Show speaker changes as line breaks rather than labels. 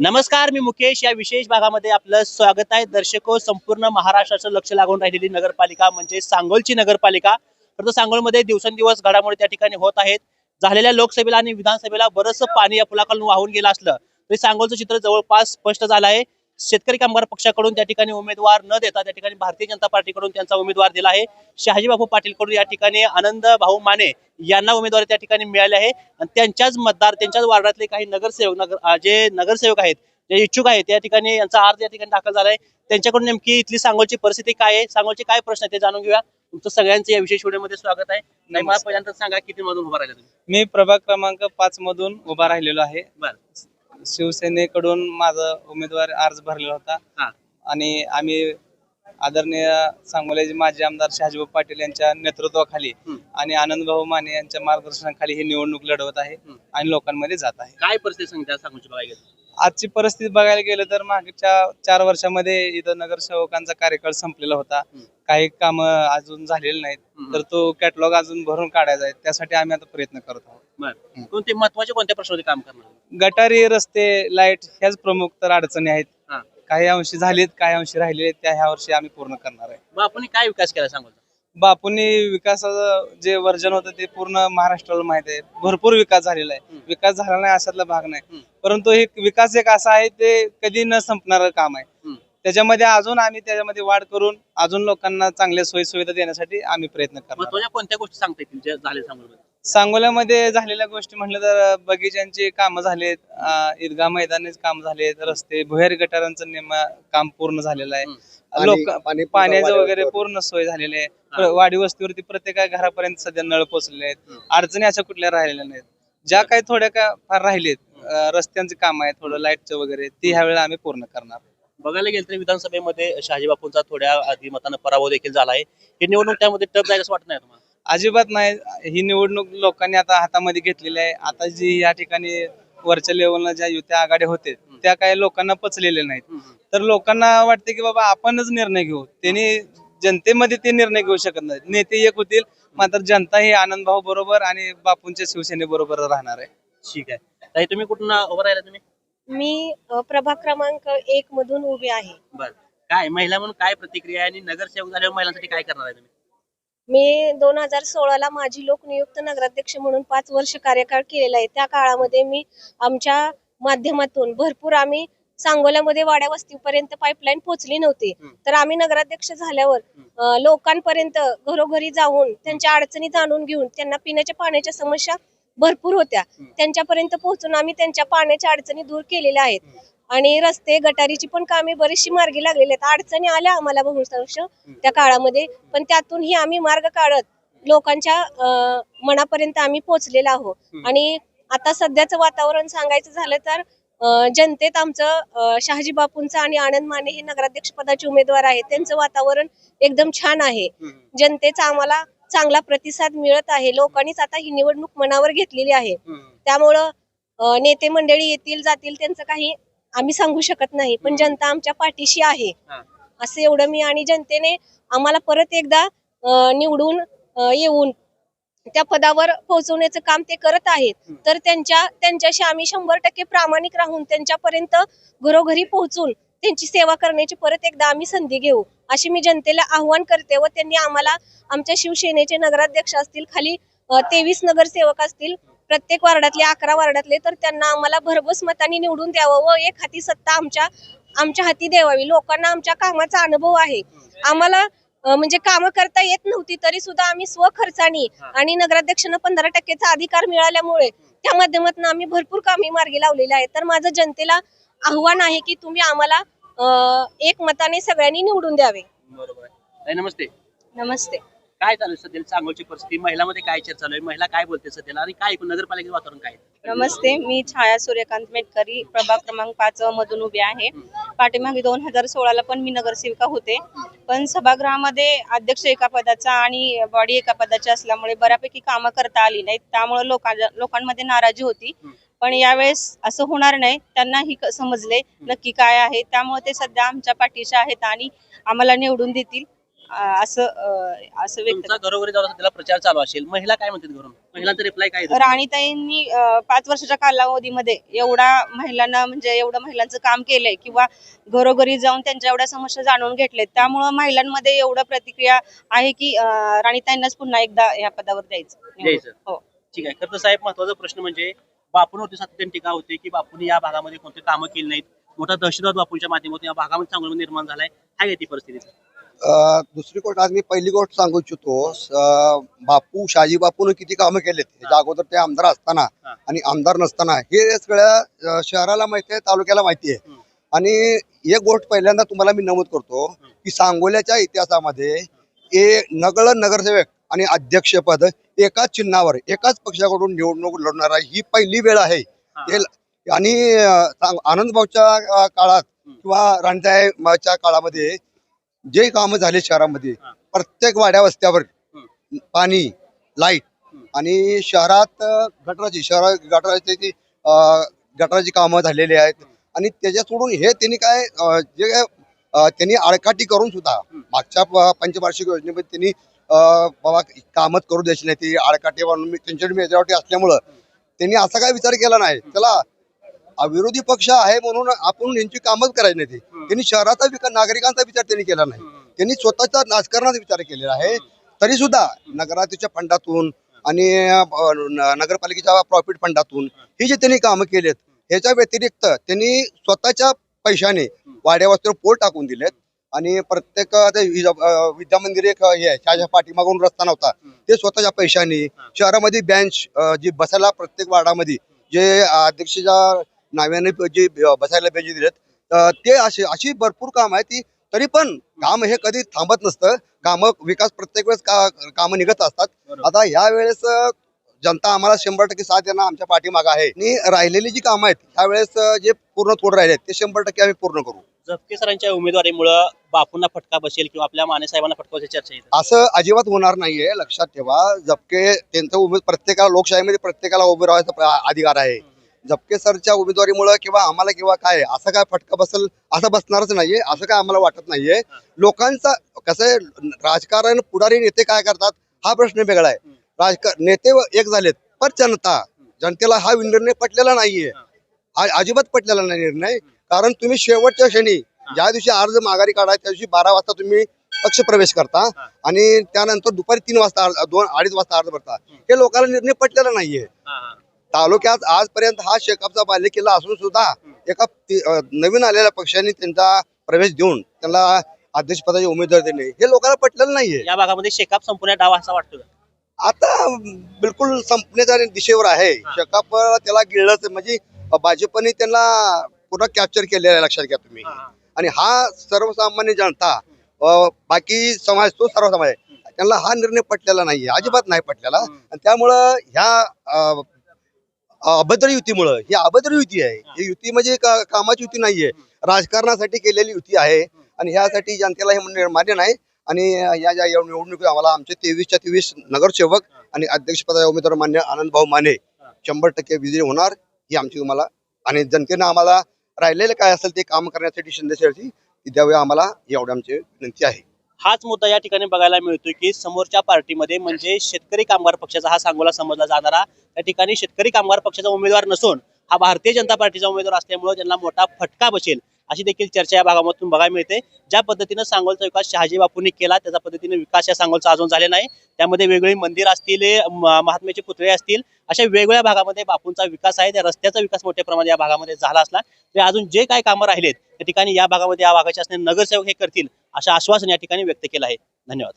नमस्कार मी मुकेश. या विशेष भागामध्ये आपलं स्वागत आहे. दर्शको संपूर्ण महाराष्ट्राचं लक्ष लागून राहिलेली नगरपालिका म्हणजे सांगोलची नगरपालिका. परंतु सांगोलमध्ये दिवसेंदिवस घडामोडी त्या ठिकाणी होत आहेत. झालेल्या लोकसभेला आणि विधानसभेला बरंच पाणी या पुलाखालून वाहून गेलं असलं तरी सांगोलचं चित्र जवळपास स्पष्ट झालं आहे. शेतकरी कामगार पक्षाकडून त्या ठिकाणी उमेदवार न देता त्या ठिकाणी भारतीय जनता पार्टीकडून त्यांचा उमेदवार दिला आहे. शहाजी बापू पाटीलकडून या ठिकाणी आनंद भाऊ माने यांना उमेदवारी त्या ठिकाणी मिळाली आहे. आणि त्यांच्याच मतदार त्यांच्याच वार्डातले काही नगरसेवक नगर जे नगरसेवक आहेत जे इच्छुक आहेत त्या ठिकाणी यांचा अर्ज या ठिकाणी दाखल झालाय त्यांच्याकडून नेमकी इथली सांगोलची परिस्थिती काय आहे? सांगोलचे काय प्रश्न आहेत ते जाणून घेऊया. तुमचं सगळ्यांचं या विशेष व्हिडिओमध्ये स्वागत आहे. नाही मला पहिल्यांदा सांगा किती मधून उभा राहिला तुम्ही?
मी प्रभाग क्रमांक पाच मधून उभा राहिलेलो आहे.
बरं.
शिवसेनेकडून माझा उमेदवार अर्ज भरलेला होता आणि आम्ही आदरणीय सांगोल्याचे माजी आमदार शहाजीभाऊ पाटील यांच्या नेतृत्वाखाली. आणि आनंदभाऊ माने यांच्या मार्गदर्शनाखाली ही निवडणूक लढवत आहे. आणि लोकांमध्ये जात आहे
काय परिस्थिती सांगता सांगूची बघायला गेलं
आजची परिस्थिती बघायला गेलं तर मागच्या चार वर्षामध्ये इथं नगरसेवकांचा कार्यकाळ संपलेला होता. काही काम अजून झालेले नाहीत. तर तो कॅटलॉग अजून भरून काढायचा आहे. त्यासाठी आम्ही आता प्रयत्न करत आहोत.
कोणते महत्त्वाचे कोणत्या प्रश्नावरती काम करणार?
गटारी रस्ते लाइट ह्याच प्रमुख तर अडचणी आहेत. काही अंशी झालीत काही अंशी आहेत, त्या ह्या वर्षी आम्ही पूर्ण करणार आहे.
आपण काय विकास केला सांगोलचा
बापूंनी विकासाचं जे वर्जन होतं ते पूर्ण महाराष्ट्राला माहीत आहे. भरपूर विकास झालेला आहे. विकास झाला नाही अशातला भाग नाही. परंतु हे विकास एक असा आहे ते कधी न संपणार काम आहे. त्याच्यामध्ये अजून आम्ही त्याच्यामध्ये वाढ करून अजून लोकांना चांगल्या सोयी सुविधा देण्यासाठी आम्ही प्रयत्न
महत्त्वाच्या कोणत्या गोष्टी सांगता येतील झाले
सांगोल्यामध्ये? झालेल्या गोष्टी म्हटलं तर बगीच्यांची कामं झालेत अं, ईदगाह मैदानाचे काम झालेत रस्ते भुयारी गटारांचं नेमा काम पूर्ण झालेलं आहे. लोक
पाणी
पाण्याचं वगैरे पूर्ण सोय झालेली आहे. वाडी वस्तीवरती प्रत्येक घरापर्यंत सध्या नळ पोहोचलेले आहेत. अडचणी अशा कुठल्या राहिलेल्या नाहीत. ज्या काही थोड्या का फार राहिलेत अं, रस्त्यांचे काम आहे थोडं लाईटचं वगैरे ती ह्या वेळेला आम्ही पूर्ण करणार.
बघायला गेलं तर विधानसभेमध्ये शहाजी बापूंचा थोड्या आधी मतानं पराभव देखील झाला आहे. ही निवडणूक त्यामध्ये टप जाईल असं वाटत नाही तुम्हाला?
अजिबात नाही. ही निवडणूक लोकांनी आता हातामध्ये घेतलेली आहे. आता जी या ठिकाणी वरच्या लेवलला ज्या युत्या आघाड्या होते त्या काही लोकांना पचलेल्या नाहीत. तर लोकांना वाटते की बाबा आपणच निर्णय घेऊ. त्यांनी जनतेमध्ये ते निर्णय घेऊ शकत नाहीत. नेते एक होतील मात्र जनता ही आनंद भाऊ बरोबर आणि बापूंच्या शिवसेने बरोबर राहणार आहे.
ठीक आहे. ताई तुम्ही कुठून उभं राहिला तुम्ही?
मी अ, प्रभाग क्रमांक एक मधून उभी आहे.
बर. काय महिला म्हणून काय प्रतिक्रिया आहे आणि नगरसेवक झाल्यावर महिलांसाठी काय करणार आहे तुम्ही?
मी दोन हजार सोळाला माझी लोकनियुक्त नगराध्यक्ष म्हणून पाच वर्ष कार्यकाळ केलेला आहे. त्या काळामध्ये मी आमच्या माध्यमातून भरपूर आम्ही सांगोल्यामध्ये वाड्या वस्तीपर्यंत पाईपलाईन पोहोचली नव्हती.
हम्म.
तर आम्ही नगराध्यक्ष झाल्यावर अ, लोकांपर्यंत घरोघरी जाऊन त्यांच्या अडचणी जाणून घेऊन त्यांना पिण्याच्या पाण्याच्या समस्या भरपूर होत्या. त्यांच्यापर्यंत पोहोचून आम्ही त्यांच्या पाण्याच्या अडचणी दूर केलेल्या आहेत. आणि रस्ते गटारीची पण कामे बरीचशी मार्गी लागलेली आहेत. अडचणी आल्या आम्हाला बहुतांश त्या काळामध्ये. पण त्यातूनही आम्ही मार्ग काढत लोकांच्या मनापर्यंत आम्ही पोहोचलेलो आहोत. आणि आता सध्याचं वातावरण सांगायचं झालं तर जनतेत आमचं शहाजी बापूंचं आणि आनंद माने हे नगराध्यक्ष पदाचे उमेदवार आहेत. त्यांचं वातावरण एकदम छान आहे. जनतेचा आम्हाला चांगला प्रतिसाद मिळत आहे. लोकांनीच आता ही निवडणूक मनावर घेतलेली आहे. त्यामुळं नेते मंडळी येतील जातील त्यांचं काही आम्ही सांगू शकत नाही. पण जनता आमच्या पाठीशी आहे. असं एवढं मी आणि जनतेने आम्हाला परत एकदा निवडून येऊन त्या पदावर पोहोचवण्याचं काम ते करत आहेत. तर त्यांच्या त्यांच्याशी आम्ही शंभर टक्के प्रामाणिक राहून त्यांच्यापर्यंत घरोघरी पोहोचून त्यांची सेवा करण्याची परत एकदा आम्ही संधी घेऊ. अशी मी जनतेला आव्हान करते व त्यांनी आम्हाला आमच्या शिवसेनेचे नगराध्यक्ष असतील खाली तेवीस नगरसेवक असतील प्रत्येक वार्डातले अकरा वार्डातले तर त्यांना आम्हाला भरघोस मताने निवडून द्यावं व एक हाती सत्ता आमच्या आमच्या हाती द्यावी लोकांना आमच्या कामाचा अनुभव आहे. आम्हाला म्हणजे कामं करता येत नव्हती तरी सुद्धा आम्ही स्वखर्चानी आणि नगराध्यक्षांना पंधरा टक्केचा अधिकार मिळाल्यामुळे त्या माध्यमातून आम्ही भरपूर कामे मार्गी लावलेली आहेत. तर माझं जनतेला आव्हान आहे की तुम्ही आम्हाला एक मताने सगळ्यांनी निवडून द्यावे.
बरोबर आहे. ताई नमस्ते.
नमस्ते.
काय चालू आहे सध्या सांगोलची परिस्थिती? महिलामध्ये काय चर्चा चालू आहे? महिला काय बोलते सध्याला? आणि काय नगरपालिकेचं वातावरण काय आहे?
नमस्ते मी छाया सूर्यकांत मेटकरी प्रभाग क्रमांक पाच मधून उभी आहे. पाठीमागे दोन हजार सोळाला पण मी नगरसेविका होते. पण सभागृहामध्ये अध्यक्ष एका पदाचा आणि बॉडी एका पदाची असल्यामुळे बऱ्यापैकी कामं करता आली नाहीत. त्यामुळे लोकां लोकांमध्ये नाराजी होती. पण यावेळेस असं होणार नाही. त्यांनाही क- समजले नक्की काय आहे. त्यामुळे ते सध्या आमच्या पाठीशी आहेत आणि आम्हाला निवडून देतील असं असं व्यक्त
घरोघरी जाऊन प्रचार चालू असेल. महिला काय म्हणतात घरून महिलांचा रिप्लाय काय?
राणीताईंनी पाच वर्षाच्या कालावधीमध्ये एवढा महिलांना म्हणजे एवढं महिलांचं काम केलंय किंवा घरोघरी जाऊन त्यांच्या एवढ्या समस्या जाणून घेतलेत. त्यामुळं महिलांमध्ये एवढं प्रतिक्रिया आहे की राणीताईंनाच पुन्हा एकदा या पदावर द्यायचं. हो.
ठीक आहे. खरं साहेब महत्त्वाचा प्रश्न म्हणजे बापूंवरती सातत्याने टीका होते की बापूंनी या भागामध्ये कोणते कामं केली नाहीत. मोठा दहशतवाद बापूंच्या माध्यमातून या भागामध्ये चांगलं निर्माण झालाय. काय आहे ती परिस्थिती.
दुसरी गोष्ट आज मी पहिली गोष्ट सांगू इच्छितो बापू शहाजी बापून किती कामं केलेत? अगोदर ते आमदार असताना. आणि आमदार नसताना. हे सगळ्या शहराला माहिती आहे तालुक्याला माहिती आहे. आणि एक गोष्ट पहिल्यांदा तुम्हाला मी नमूद करतो की सांगोल्याच्या इतिहासामध्ये ए नगळ नगरसेवक आणि अध्यक्षपद एकाच चिन्हावर एकाच पक्षाकडून निवडणूक लढणारा ही पहिली वेळ आहे आणि आनंदभाऊच्या काळात किंवा राणीताईच्या काळामध्ये जे कामं झाले शहरामध्ये. प्रत्येक वाड्या वस्त्यावर. पाणी
लाइट.
आणि शहरात गटराची शहरात गटराची गटराची कामं झालेली आहेत आणि त्याच्या सोडून हे त्यांनी काय जे काय, त्यांनी आडकाठी करून सुद्धा. मागच्या पंचवार्षिक योजनेमध्ये त्यांनी बाबा कामच करू द्यायची नाही ती आडकाठी म्हणून मी त्यांच्याकडे मेजॉरिटी असल्यामुळं त्यांनी असा काय विचार केला नाही. चला अ, विरोधी पक्ष आहे म्हणून आपण यांची कामच करायची नाही ती. त्यांनी शहराचा विकास नागरिकांचा विचार त्यांनी केला नाही. त्यांनी स्वतःचा राजकारणाचा विचार केलेला आहे. तरी सुद्धा नगरातीच्या फंडातून आणि नगरपालिकेच्या प्रॉफिट फंडातून ही जे त्यांनी कामं केलेत ह्याच्या व्यतिरिक्त त्यांनी स्वतःच्या पैशाने वाड्या पोल टाकून दिलेत. आणि प्रत्येक अ, ते वि- अ, विद्या मंदिर एक हे आहे त्याच्या पाठीमागून रस्ता नव्हता. ते स्वतःच्या पैशाने शहरामध्ये बेंच जी बसायला प्रत्येक वार्डामध्ये जे अध्यक्षाच्या नाव्याने जे बसायला बेंच दिलेत ते असे अशी भरपूर काम आहे ती तरी पण काम हे कधी थांबत नसतं. काम विकास प्रत्येक वेळेस का कामं निघत असतात. आता या वेळेस जनता आम्हाला शंभर टक्के साथ देणं आमच्या पाठीमागं आहे. आणि राहिलेली जी कामं आहेत त्यावेळेस जे पूर्ण थोडं राहिले ते शंभर टक्के आम्ही पूर्ण करू.
झपके सरांच्या उमेदवारीमुळे बापूंना फटका बसेल किंवा आपल्या मानेसाहेबांना फटका बसेल चर्चा येते
असं अजिबात होणार नाहीये लक्षात ठेवा. जपके त्यांचं उमेद प्रत्येकाला लोकशाहीमध्ये प्रत्येकाला उभे राहायचा अधिकार आहे. जपके सरच्या उमेदवारीमुळे किंवा आम्हाला किंवा काय असं काय फटका बसल असं बसणारच नाहीये असं काय आम्हाला वाटत नाहीये. लोकांचा कसं आहे राजकारण पुढारी नेते काय करतात हा प्रश्न वेगळा आहे. राजकार नेते व- एक झालेत पण जनता. जनतेला हा निर्णय पटलेला नाहीये. अजिबात पटलेला नाही निर्णय. कारण तुम्ही शेवटच्या क्षणी ज्या दिवशी अर्ज माघारी काढाय त्या दिवशी बारा वाजता तुम्ही पक्ष प्रवेश करता आणि त्यानंतर दुपारी तीन वाजता दोन अडीच वाजता अर्ज भरता. हे लोकांना निर्णय पटलेला नाहीये. तालुक्यात आजपर्यंत हा शेकापचा बाल्य किल्ला असून सुद्धा एका नवीन आलेल्या पक्षाने त्यांचा प्रवेश देऊन त्यांना अध्यक्षपदाची उमेदवार देणे हे लोकांना पटलेलं नाहीये.
या भागामध्ये शेकाप संपूर्ण डाव असा वाटतो?
आता बिलकुल संपण्याच्या दिशेवर आहे. शेकाप त्याला गिळलंच म्हणजे भाजपने त्यांना पुन्हा कॅप्चर केलेला आहे लक्षात घ्या तुम्ही. आणि हा सर्वसामान्य जनता बाकी समाज तो सर्व समाज आहे. त्यांना हा निर्णय पटलेला नाहीये अजिबात नाही पटलेला. आणि त्यामुळं ह्या अभद्र युतीमुळं ही अभद्र युती आहे. ही. युती म्हणजे का- कामाची युती नाहीये. राजकारणासाठी केलेली युती आहे. आणि ह्यासाठी जनतेला हे मान्य नाही. आणि या ज्या निवडणुकीत आम्हाला आमचे तेवीसच्या तेवीस नगरसेवक आणि अध्यक्षपदाचे उमेदवार मान्य आनंद भाऊ माने शंभर टक्के विजयी होणार ही आमची तुम्हाला आणि जनतेनं आम्हाला राहिलेलं काय असेल ते काम करण्यासाठी शिंदेशेवरची द्यावे आम्हाला एवढी आमची विनंती आहे.
हाच मुद्दा या ठिकाणी बघायला मिळतोय की समोरच्या पार्टीमध्ये म्हणजे शेतकरी कामगार पक्षाचा हा सांगोला समजला जाणारा त्या ठिकाणी शेतकरी कामगार पक्षाचा उमेदवार नसून हा भारतीय जनता पार्टीचा उमेदवार असल्यामुळे त्यांना मोठा फटका बसेल अशी देखील चर्चा या भागामधून बघायला मिळते. ज्या पद्धतीनं सांगोलचा विकास शहाजी बापूंनी केला त्याच्या पद्धतीने विकास या सांगोलचा अजून झाले नाही. त्यामध्ये वेगवेगळी मंदिर असतील म- महात्म्याचे पुतळे असतील अशा वेगवेगळ्या भागामध्ये बापूंचा विकास आहे. त्या रस्त्याचा विकास मोठ्या प्रमाणात या भागामध्ये झाला असला. तरी अजून जे काही कामं राहिलेत त्या ठिकाणी या भागामध्ये या भागाचे असणारे नगरसेवक हे करतील असं आश्वासन या ठिकाणी व्यक्त केलं आहे. धन्यवाद.